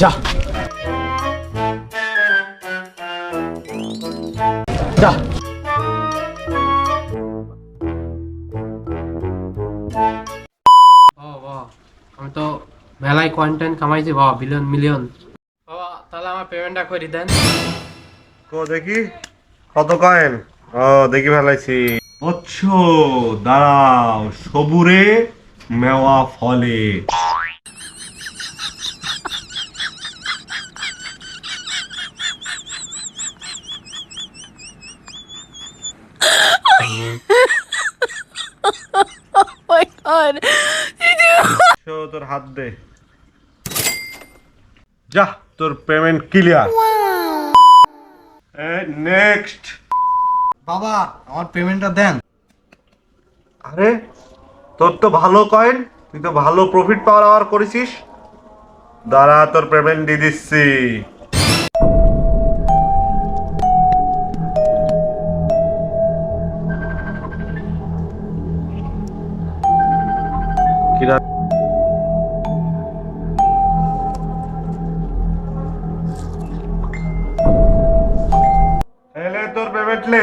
যা। যা। আমি তো মেলায় কন্টেন্ট কামাইছি বাবা বিলিয়ন মিলিয়ন বাবা তাহলে আমার পেমেন্টটা করে দেন। কো দেখি। কত কয়েন ও দেখি ফেলাইছি বুঝছ দাঁড়াও সবুরে মেওয়া ফলে। তোর হাত দে। যা তোর পেমেন্ট ক্লিয়ার নেক্সট বাবা আমার পেমেন্টটা দেন। আরে তোর তো ভালো কয়েন তুই তো ভালো প্রফিট পাওয়ার আবার করেছিস। দাঁড়া তোর পেমেন্ট দিয়ে দিচ্ছি। কিরা এলে তোর পেমেন্ট লে।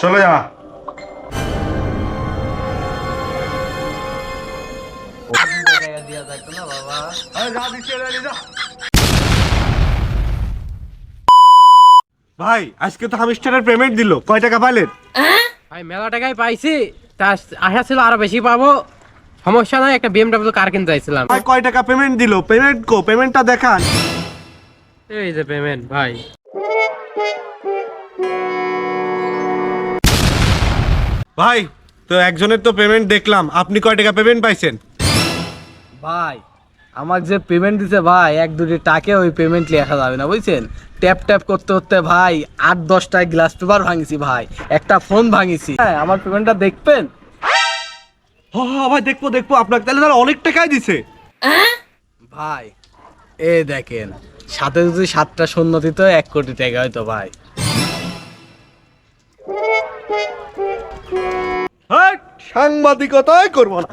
চলে যা। আরে যা দিচ্ছি যা। ভাই আজকে তো হামিস্টারের পেমেন্ট দিল। কয় টাকা পাইলেন? ভাই মেলা টাকায় পাইছি। তা আশা ছিল আরও বেশি পাবো। সমস্যা নাই একটা বিএমডব্লিউ কার কিনতে চাইছিলাম ভাই কয় টাকা পেমেন্ট দিল? পেমেন্ট কো? পেমেন্টটা দেখান। এই যে পেমেন্ট ভাই। ভাই তো একজনের তো পেমেন্ট দেখলাম। আপনি কয় টাকা পেমেন্ট পাইছেন? ভাই আমার যে পেমেন্ট দিছে ভাই এক দুটি টাকে ওই পেমেন্ট লেখা যাবে না বুঝছেন? ট্যাপ ট্যাপ করতে করতে ভাই আট দশটায় গ্লাস পেপার ভাঙিছি ভাই একটা ফোন ভাঙিছি। হ্যাঁ আমার পেমেন্টটা দেখবেন? হ্যাঁ হ্যাঁ ভাই দেখব দেখব আপনাকে তাহলে তারা অনেক টাকাই দিছে। ভাই এ দেখেন সাথে যদি সাতটা শূন্য দিত এক কোটি টাকা হয়তো ভাই। হ্যাঁ সাংবাদিকতাই করব না।